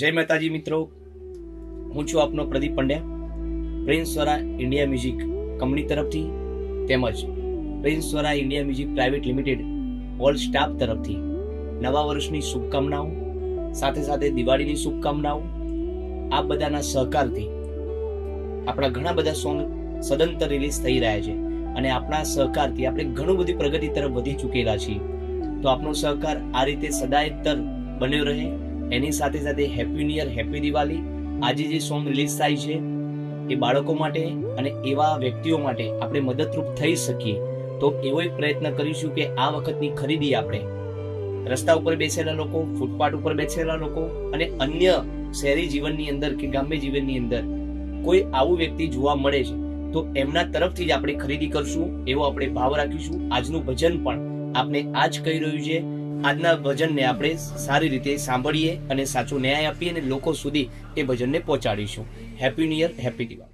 જય માતાજી મિત્રો. હું છું આપનો Pradeep Pandya. Prince Swara India music company તરફથી તેમજ Prince Swara India music private limited all staff તરફથી નવા વર્ષની શુભકામનાઓ, સાથે સાથે દિવાળીની શુભકામનાઓ આ બધાના સહકારથી આપણા ઘણા બધા સોંગ સદંતર રિલીઝ થઈ રહ્યા છે અને આપણા સહકારથી આપણે ઘણું બધી પ્રગતિ તરફ વધી ચૂકેલા છીએ. તો આપનો સહકાર આ રીતે સદાયતર બન્યો રહે એની સાથે સાથે happy new year happy Diwali આજે જે સોંગ રિલીઝ થાય છે, એ બાળકો માટે અને એવા વ્યક્તિઓ માટે આપણે મદદરૂપ થઈ શકીએ. તો એવો એક પ્રયત્ન કરીશું કે આ વખતની ખરીદી આપણે રસ્તા ઉપર બેસેલા લોકો, ફૂટપાથ ઉપર બેસેલા લોકો અને અન્ય શહેરી જીવનની અંદર કે ગ્રામ્ય જીવનની અંદર કોઈ આવું વ્યક્તિ જોવા મળે છે, તો એમના તરફથી જ આપણે ખરીદી કરશું, એવો આપણે ભાવ રાખીશું. આજનું ભજન પણ આપણે આજ કહી રહ્યું છે. આજના ભજનને આપણે સારી રીતે સાંભળીએ અને સાચો ન્યાય આપીએ અને લોકો સુધી એ ભજનને પહોંચાડીશું. Happy new year happy Diwali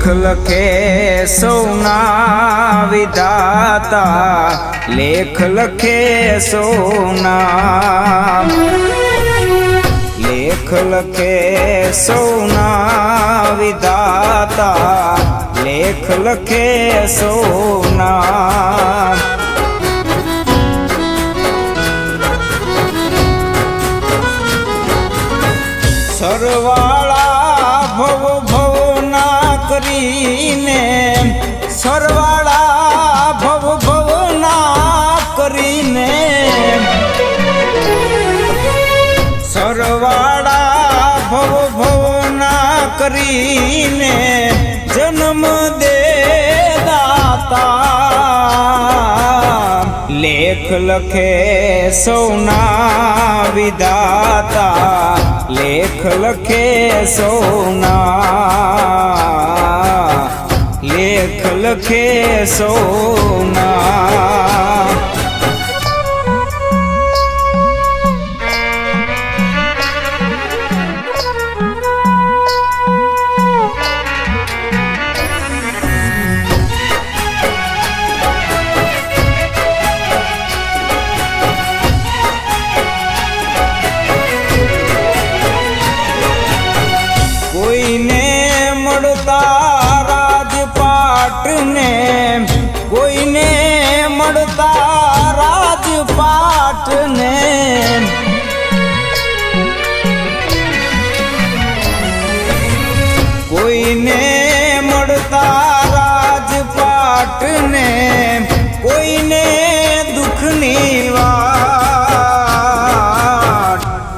લેખ લખે સૌના વિધાતા, લેખ લખે સૌના. લેખ લખે સૌના વિધાતા, લેખ લખે સૌના. સરવાળા સરવાળા ભવ ભવના કરીને સરવાળા ભવ ભવના કરીને જન્મ દે દાતા. લેખ લખે સૌના વિધાતા. લેખ લખે સૌના લેખ લખે સૌના રાજપાટને કોઈને દુઃખની વાત.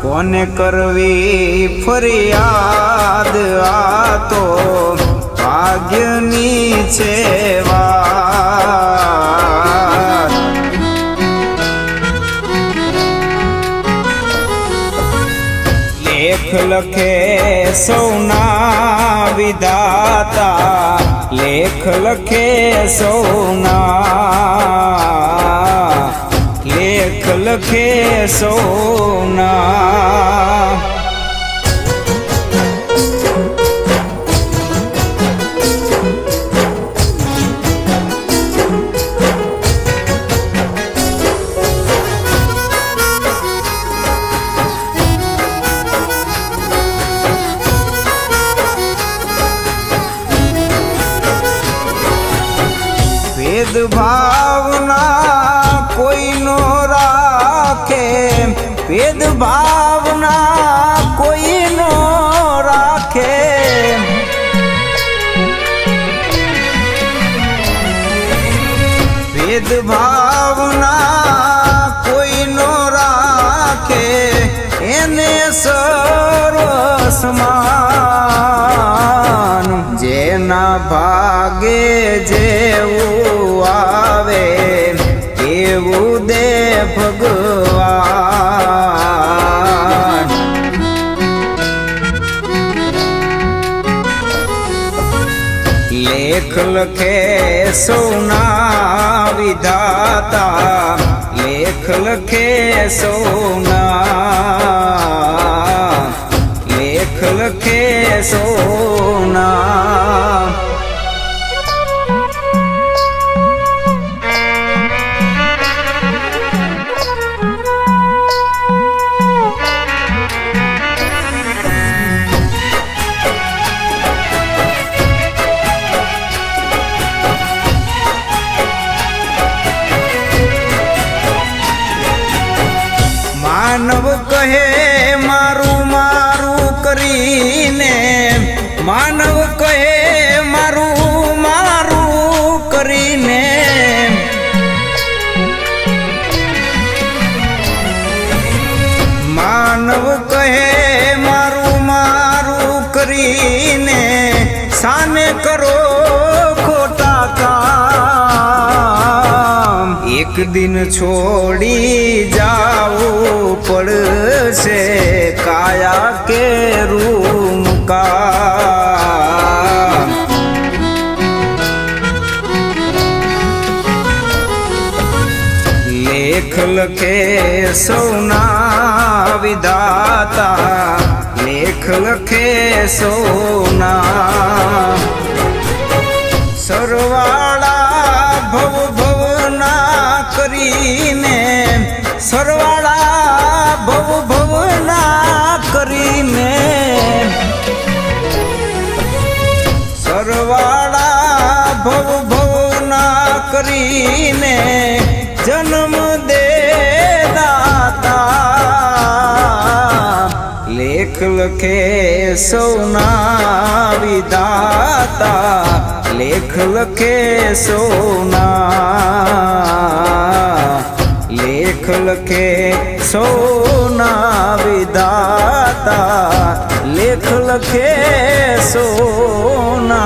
કોને કરવી ફરિયાદ? આ તો ભાગ્યની છે વાત. લખે સૌના વિધાતા. લેખ લખે સોના. લેખ લખે સૌના. ભેદભાવના કોઈનો રાખે. ભેદભાવના કોઈનો રાખે. ભેદભાવના કોઈનો રાખે. એને સર્વસમાન જેના ભાગે જેવું લેખ લખે સોના વિધાતા. લેખ લખે સોના. લેખ લખે સૌના. કરીને સામે કરો ખોટા કામ. એક દિન છોડી જાવું પડશે કાયા કે રૂમ કા. લેખ લખે સૌના વિધાતા લેખ સૌના. સરવાળા ભવ ભવના કરીને, સરવાળા ભવ ભવના કરીને. સરવાળા ભવ ભવના કરીને જન્મ લેખ લખે સૌના વિધાતા. લેખ લખે સૌના. લેખ લખે સૌના વિધાતા. લેખ લખે સોના.